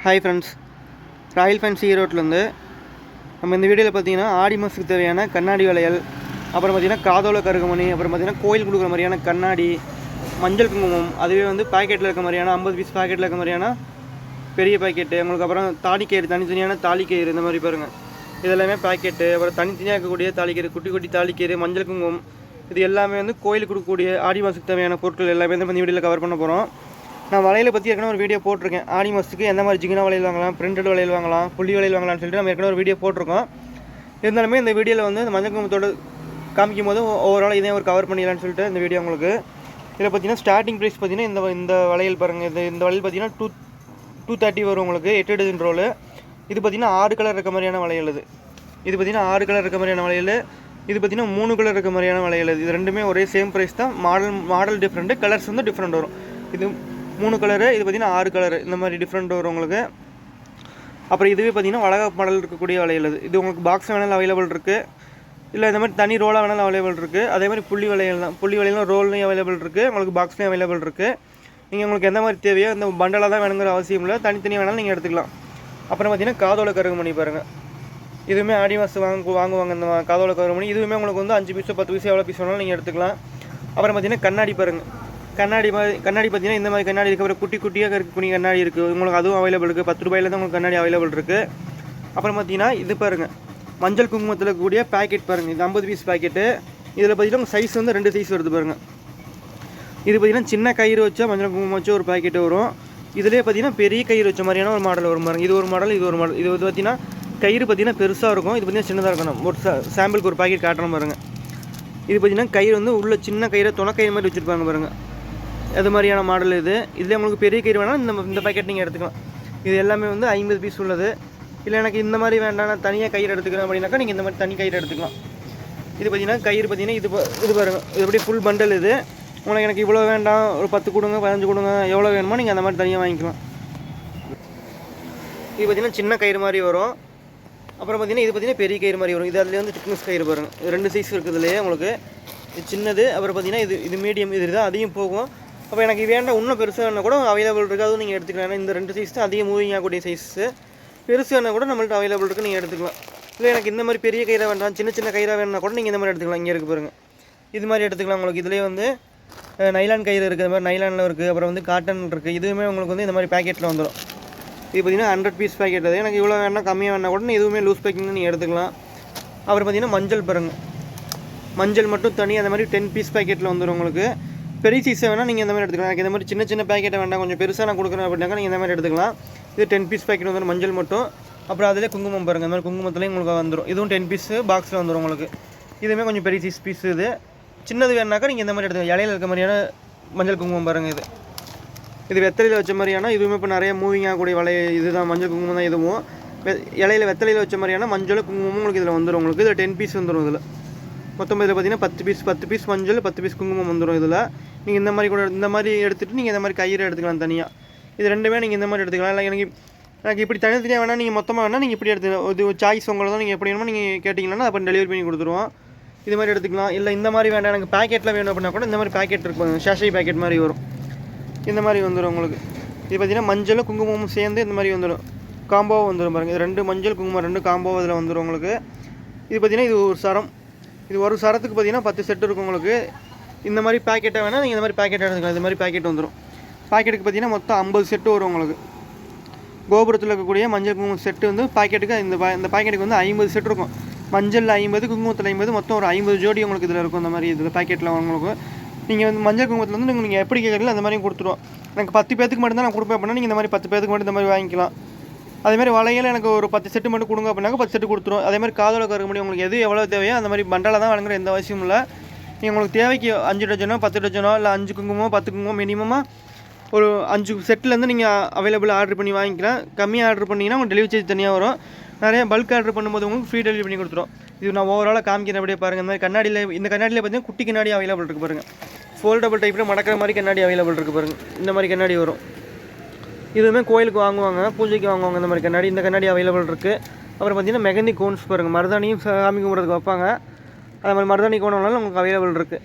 Hi friends royal fans ஈரோட்லேருந்து நம்ம இந்த வீடியோவில் பார்த்தீங்கன்னா ஆடி மாதத்துக்கு தேவையான கண்ணாடி வளையல் அப்புறம் பார்த்தீங்கன்னா காதோல கருகமணி அப்புறம் பார்த்திங்கன்னா கோயில் கொடுக்குற மாதிரியான கண்ணாடி மஞ்சள் குங்குமம் அதுவே வந்து பாக்கெட்டில் இருக்க மாதிரியான ஐம்பது பீஸ் பாக்கெட்டில் இருக்க மாதிரியான பெரிய பாக்கெட்டு உங்களுக்கு அப்புறம் தாலிக்கயிறு தனித்தனியான தாலிக்கயிறு இந்த மாதிரி பாருங்கள் இதெல்லாமே பாக்கெட்டு அப்புறம் தனித்தனியாக இருக்கக்கூடிய தாலிக்கயிறு குட்டி குட்டி தாலிக்கயிறு மஞ்சள் குங்குமம் இது எல்லாமே வந்து கோயிலுக்கு கொடுக்கக்கூடிய ஆடி மாதத்துக்கு தேவையான பொருட்கள் எல்லாமே வந்து இந்த வீடியோவில் கவர் பண்ண போகிறோம் நான் வளையலை பற்றி ஏற்கனவே ஒரு வீடியோ போட்டிருக்கேன். ஆனி மாதத்துக்கு எந்த மாதிரி ஜிகினா வளையல் வாங்கலாம் பிரிண்டட் வளையல் வாங்கலாம் புள்ளி வளையல் வாங்கலாம்னு சொல்லிட்டு நம்ம ஏற்கனவே ஒரு வீடியோ போட்டிருக்கோம். இருந்தாலுமே இந்த வீடியோவில் வந்து இந்த மஞ்சள் குங்குமத்தோட காமிக்கும் போது ஓவரால் இதே ஒரு கவர் பண்ணிடலாம்னு சொல்லிட்டு இந்த வீடியோ உங்களுக்கு. இதில் பார்த்தீங்கன்னா ஸ்டார்டிங் ப்ரைஸ் பார்த்தீங்கன்னா இந்த இந்த வளையல் பாருங்கள் இது இந்த வளையல் பார்த்தீங்கன்னா டூ டூ தேர்ட்டி வரும் உங்களுக்கு. எட்டு டஜன் ரோலு இது பார்த்தீங்கன்னா ஆறு கலர் இருக்க மாதிரியான வளையல் இது. இது பார்த்தீங்கன்னா ஆறு கலர் இருக்க மாதிரியான வளையல் இது. பார்த்தீங்கன்னா மூணு கலர் இருக்க மாதிரியான வளையல் இது. ரெண்டுமே ஒரே சேம் ப்ரைஸ் தான். மாடல் மாடல் டிஃப்ரெண்ட்டு கலர்ஸ் வந்து டிஃப்ரெண்ட் வரும். இது மூணு கலரு இது பார்த்தீங்கன்னா ஆறு கலரு இந்த மாதிரி டிஃப்ரெண்ட் வரும் உங்களுக்கு. அப்புறம் இதுவே பார்த்தீங்கன்னா வளக மாடல் இருக்கக்கூடிய வளையல் இது இது உங்களுக்கு பாக்ஸ் வேணாலும் அவைலபிள் இருக்குது இல்லை இந்த மாதிரி தனி ரோலாக வேணாலும் அவைலபிள் இருக்குது அதே மாதிரி புள்ளி வளையல் தான். புள்ளி வளையலும் ரோல்லையும் அவைலபிள் இருக்குது உங்களுக்கு பாக்ஸ்லேயும் அவைலபிள் இருக்குது நீங்கள் உங்களுக்கு எந்த மாதிரி தேவையோ இந்த பண்டலாக தான் வேணுங்கிற அவசியம் இல்லை. தனித்தனியாக வேணாலும் நீங்கள் எடுத்துக்கலாம். அப்புறம் பார்த்தீங்கன்னா காதோட கருகுமணி பாருங்கள் இதுவுமே ஆடி மாதம் வாங்க வாங்குவாங்க இந்த காதோட கருகுமணி. இதுவுமே உங்களுக்கு வந்து அஞ்சு பீஸோ பத்து பீஸோ எவ்வளோ பீஸ் வேணாலும் நீங்கள் எடுத்துக்கலாம். அப்புறம் பார்த்தீங்கன்னா கண்ணாடி பாருங்கள் கண்ணாடி மாதிரி கண்ணாடி பார்த்தீங்கன்னா இந்த மாதிரி கண்ணாடி இருக்குது அப்புறம் குட்டி குட்டியாக இருக்கக்கூடிய கண்ணாடி இருக்குது உங்களுக்கு அதுவும் அவைலபிள் இருக்குது பத்து ரூபாயில தான் உங்களுக்கு கண்ணாடி அவைலபிள் இருக்குது அப்புறம் பார்த்தீங்கன்னா இது பாருங்கள் மஞ்சள் குங்குமத்தில் கூடிய பேக்கெட் பாருங்கள் இது ஐம்பது பீஸ் பேக்கெட்டு இதில் பார்த்தீங்கன்னா சைஸ் வந்து ரெண்டு சைஸ் வருது பாருங்கள் இது பார்த்தீங்கன்னா சின்ன கயிறு வச்சா மஞ்சள் குங்குமம் வச்சா ஒரு பேக்கெட்டு வரும். இதுலேயே பார்த்தீங்கன்னா பெரிய கயிறு வச்ச மாதிரியான ஒரு மாடல் வரும் பாருங்கள் இது ஒரு மாடல் இது ஒரு மாடல் இது வந்து பார்த்தீங்கன்னா கயிறு பார்த்தீங்கன்னா பெருசாக இருக்கும். இது பார்த்தீங்கன்னா சின்னதாக இருக்கணும். ஒரு சாம்பிளுக்கு ஒரு பாக்கெட் காட்டுறோம் பாருங்கள் இது பார்த்தீங்கன்னா கயிறு வந்து உள்ள சின்ன கயிறை துணக்கயிறு மாதிரி வச்சுருப்பாங்க பாருங்கள் அது மாதிரியான மாடல் இது? இதில் உங்களுக்கு பெரிய கயிறு வேணால் இந்த இந்த பேக்கெட் நீங்கள் எடுத்துக்கலாம். இது எல்லாமே வந்து ஐம்பது பீஸ் உள்ளது. இல்லை எனக்கு இந்த மாதிரி வேண்டாம் நான் தனியாக கயிறு எடுத்துக்கிறேன் அப்படின்னாக்கா நீங்கள் இந்த மாதிரி தனி கயிறு எடுத்துக்கலாம். இது பார்த்தீங்கன்னா கயிறு பார்த்தீங்கன்னா இது இது பாருங்கள் இது எப்படி ஃபுல் பண்டல் இது. உங்களுக்கு எனக்கு இவ்வளோ வேண்டாம். ஒரு பத்து கொடுங்க பதினஞ்சு கொடுங்க எவ்வளோ வேணுமோ நீங்கள் அந்த மாதிரி தனியாக வாங்கிக்கலாம். இது பார்த்தீங்கன்னா சின்ன கயிறு மாதிரி வரும். அப்புறம் பார்த்தீங்கன்னா இது பார்த்தீங்கன்னா பெரிய கயிறு மாதிரி வரும். இது அதுலேயே வந்து திக்னஸ் கயிறு பாருங்கள் ரெண்டு சைஸ் இருக்குதுலேயே உங்களுக்கு. இது சின்னது அப்புறம் பார்த்தீங்கன்னா இது இது மீடியம் இது தான் அதையும் போகும். அப்போ எனக்கு வேண்டாம் இன்னும் பெருசாக வேணா கூட அவைலபிள் இருக்குது அதுவும் நீங்கள் எடுத்துக்கலாம் இந்த ரெண்டு சைஸ் தான் அதிகம் மூவிங் ஆகக்கூடிய சைஸு பெருசு வேணா கூட நம்மள்ட்ட அவைலபிள் இருக்குது நீங்கள் எடுத்துக்கலாம். இல்லை எனக்கு இந்த மாதிரி பெரிய கயிறாக வேண்டாம் சின்ன சின்ன கயிறாக வேணும்னா கூட நீங்கள் இந்த மாதிரி எடுத்துக்கலாம். இங்கே இருக்கு பாருங்கள் இது மாதிரி எடுத்துக்கலாம் உங்களுக்கு. இதுலேயே வந்து நைலான் கயிறு இருக்குது அது மாதிரி நைலானில் இருக்குது அப்புறம் வந்து காட்டன் இருக்குது இதுவுமே உங்களுக்கு வந்து இந்த மாதிரி பேக்கெட்டில் வந்துடும் இது பார்த்தீங்கன்னா ஹண்ட்ரட் பீஸ் பேக்கெட் அது எனக்கு இவ்வளோ வேணால் கம்மியாக வேணா கூட எதுவுமே லூஸ் பேக்கிங்னு நீங்கள் எடுத்துக்கலாம். அப்புறம் பார்த்திங்கன்னா மஞ்சள் பாருங்கள் மஞ்சள் மட்டும் தனி. அந்த மாதிரி டென் பீஸ் பேக்கெட்டில் வந்துடும் உங்களுக்கு. பெரிய சைஸை வேணால் நீங்கள் இந்த மாதிரி எடுத்துக்கலாம். எனக்கு இந்த மாதிரி சின்ன சின்ன பேக்கெட்டை வேண்டாம். கொஞ்சம் பெருசாக நான் கொடுக்குறேன் அப்படின்னாக்கா நீங்கள் இந்த மாதிரி எடுத்துக்கலாம். இது டென் பீஸ் பேக்கெட் வந்து மஞ்சள் மட்டும். அப்புறம் அதிலே குங்குமம் பாருங்கள் இந்த மாதிரி குங்குமத்துலேயும் உங்களுக்கு வந்துடும் இதுவும் டென் பீஸ் பாக்ஸில் வந்துடும் உங்களுக்கு. இதுவுமே கொஞ்சம் பெரிய சைஸ் பீஸ் இது. சின்னது வேணாக்கா நீங்கள் இந்த மாதிரி எடுத்துக்கலாம். இலையில இருக்க மாதிரியான மஞ்சள் குங்குமம் பாருங்கள் இது. இது வெத்தலையில் வச்ச மாதிரியான இதுவுமே இப்போ நிறைய மூவிங் ஆகக்கூடிய வலை இதுதான் மஞ்சள் குங்குமம் தான் இதுவும். வெ- இலையில வெத்தலையில் வச்ச மாதிரியான மஞ்சள் குங்குமமும் உங்களுக்கு இதில் வந்துடும் உங்களுக்கு. இதில் டென் பீஸ் வந்துடும் இதில். மொத்தம் இதில் பார்த்தீங்கன்னா பத்து பீஸ் பத்து பீஸ் மஞ்சள் பத்து பீஸ் குங்குமம் வந்துடும் இதில். நீங்கள் இந்த மாதிரி கூட இந்த மாதிரி எடுத்துகிட்டு நீங்கள் இந்த மாதிரி கயிறு எடுத்துக்கலாம் தனியாக இது ரெண்டுமே நீங்கள் இந்த மாதிரி எடுத்துக்கலாம். இல்லை எனக்கு எனக்கு இப்படி தனித்தனியாக வேணால் நீங்கள் மொத்தமாக வேணால் நீங்கள் இப்படி எடுத்துக்கலாம் இது சாய்ஸ் உங்களை தான் நீங்கள் எப்படி வேணுமோ நீங்கள் கேட்டிங்கன்னா அப்புறம் டெலிவரி பண்ணி கொடுத்துருவோம். இது மாதிரி எடுத்துக்கலாம். இல்லை இந்த மாதிரி வேண்டாம். எனக்கு பேக்கெட்டில் வேணும் அப்படின்னா கூட இந்த மாதிரி பேக்கெட் இருக்கும் ஷாஷை பேக்கெட் மாதிரி வரும். இந்த மாதிரி வந்துடும் உங்களுக்கு. இது பார்த்தீங்கன்னா மஞ்சளும் குங்குமமும் சேர்ந்து இந்த மாதிரி வந்துடும் காம்போவாக வந்துடும் பாருங்கள் இது ரெண்டு மஞ்சள் குங்குமம் ரெண்டு காம்போ இதில் வந்துடும் உங்களுக்கு. இது பார்த்தீங்கன்னா இது ஒரு சரம். இது ஒரு சரத்துக்கு பார்த்தீங்கன்னா பத்து செட்டு இருக்கும் உங்களுக்கு. இந்த மாதிரி பேக்கெட்டை வேணால் நீங்கள் இந்த மாதிரி பேக்கெட் எடுத்துக்கலாம். இந்த மாதிரி பேக்கெட் வந்துடும் பாக்கெட்டுக்கு பார்த்தீங்கன்னா மொத்தம் ஐம்பது செட்டு வரும் உங்களுக்கு. கோபுரத்தில் இருக்கக்கூடிய மஞ்சள் குங்குமம் செட்டு வந்து பாக்கெட்டுக்கு இந்த பா- இந்த பாக்கெட்டுக்கு வந்து ஐம்பது செட் இருக்கும். மஞ்சளில் ஐம்பது குங்குமத்தில் ஐம்பது மொத்தம் ஒரு ஐம்பது ஜோடி உங்களுக்கு இதில் இருக்கும். இந்த மாதிரி இதில் பாக்கெட்டில் உங்களுக்கு. நீங்கள் வந்து மஞ்சள் குங்குமத்தில் வந்து நீங்கள் நீங்கள் எப்படி கேட்குறீங்களோ அந்த மாதிரி கொடுத்துருவோம் எனக்கு பத்து பேத்துக்கு மட்டும் தான் நான் கொடுப்பேன் அப்படின்னா நீங்கள் இந்த மாதிரி பத்து பேத்துக்கு மட்டும் இந்த மாதிரி வாங்கிக்கலாம். அதேமாதிரி வலையில் வளையல் எனக்கு ஒரு பத்து செட்டு மட்டும் கொடுங்க அப்படின்னாக்க பத்து செட்டு கொடுத்துரும். அதேமாதிரி காதோட கருக்க முடியும் உங்களுக்கு எது எவ்வளோ தேவையோ அந்த மாதிரி பண்டால தான் வழங்குற எந்த அவசியமும் இல்லை. நீங்கள் உங்களுக்கு தேவைக்கு அஞ்சு டஜனோ பத்து டஜனோ இல்லை அஞ்சு குங்குமோ பத்து குங்குமோ மினிமமாக ஒரு அஞ்சு செட்லேருந்து நீங்கள் அவைலபிள் ஆர்டர் பண்ணி வாங்கிக்கலாம். கம்மியாக ஆர்டர் பண்ணிங்கன்னா உங்களுக்கு டெலிவரி சார்ஜ் தனியாக வரும். நிறைய பல்க் ஆர்டர் பண்ணும்போது உங்களுக்கு ஃப்ரீ டெலிவரி பண்ணி கொடுத்துரும். இது நான் ஓவராலாக காமிக்கிறேன் அப்படியே பாருங்கள் இந்த மாதிரி கண்ணாடியில் இந்த கண்ணாடியில் பார்த்தீங்கன்னா குட்டி கண்ணாடி அவைலபிள் இருக்குது பாருங்கள் ஃபோல்டபுள் டைப்பில் மடக்கிற மாதிரி கண்ணாடி அவைலபிள் இருக்குது பாருங்கள் இந்த மாதிரி கண்ணாடி வரும். இதுவுமே கோயிலுக்கு வாங்குவாங்க. பூஜைக்கு வாங்குவாங்க இந்த மாதிரி கண்ணாடி. இந்த கண்ணாடி அவைலபிள் இருக்குது அப்புறம் பார்த்தீங்கன்னா மெகந்தி கோன்ஸ் பாருங்கள் மருதாணியும் சாமி கும்பிட்றதுக்கு வைப்பாங்க. அது மாதிரி மருதாணி கோணம்னாலும் உங்களுக்கு அவைலபிள் இருக்குது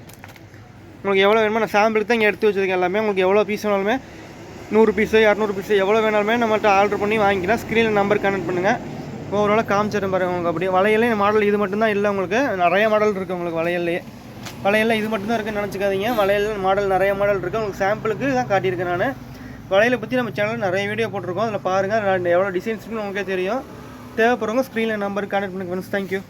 உங்களுக்கு எவ்வளோ வேணுமோ நான் சாம்பிளுக்கு தான் இங்கே எடுத்து வச்சிருக்கேன் எல்லாமே. உங்களுக்கு எவ்வளோ பீஸ் வேணாலுமே நூறு பீஸு இரநூறு பீஸு எவ்வளோ வேணாலுமே நம்மள்ட்ட ஆர்டர் பண்ணி வாங்கிக்கலாம். ஸ்க்ரீனில் நம்பர் கனெக்ட் பண்ணுங்கள் ஓவராலாக காமிச்சிடும் பாருங்க உங்களுக்கு அப்படியே. வளையலே மாடல் இது மட்டும்தான் இல்லை உங்களுக்கு. நிறைய மாடல் இருக்குது உங்களுக்கு வளையல்லையே வளையலில் இது மட்டும்தான் இருக்குன்னு நினச்சிக்காதீங்க. வளையல் மாடல் நிறைய மாடல் இருக்குது உங்களுக்கு சாம்பிளுக்கு தான் காட்டியிருக்கேன் நான். வளையலை பற்றி நம்ம சேனலில் நிறைய வீடியோ போட்டிருக்கோம். அதில் பாருங்கள் எவ்வளோ டிசைன்ஸ்னு உங்களுக்கே தெரியும். தேவைப்படுறவங்க ஸ்க்ரீனில் நம்பர் கான்டெக்ட் பண்ணுங்க ஃப்ரெண்ட்ஸ் தேங்க்யூ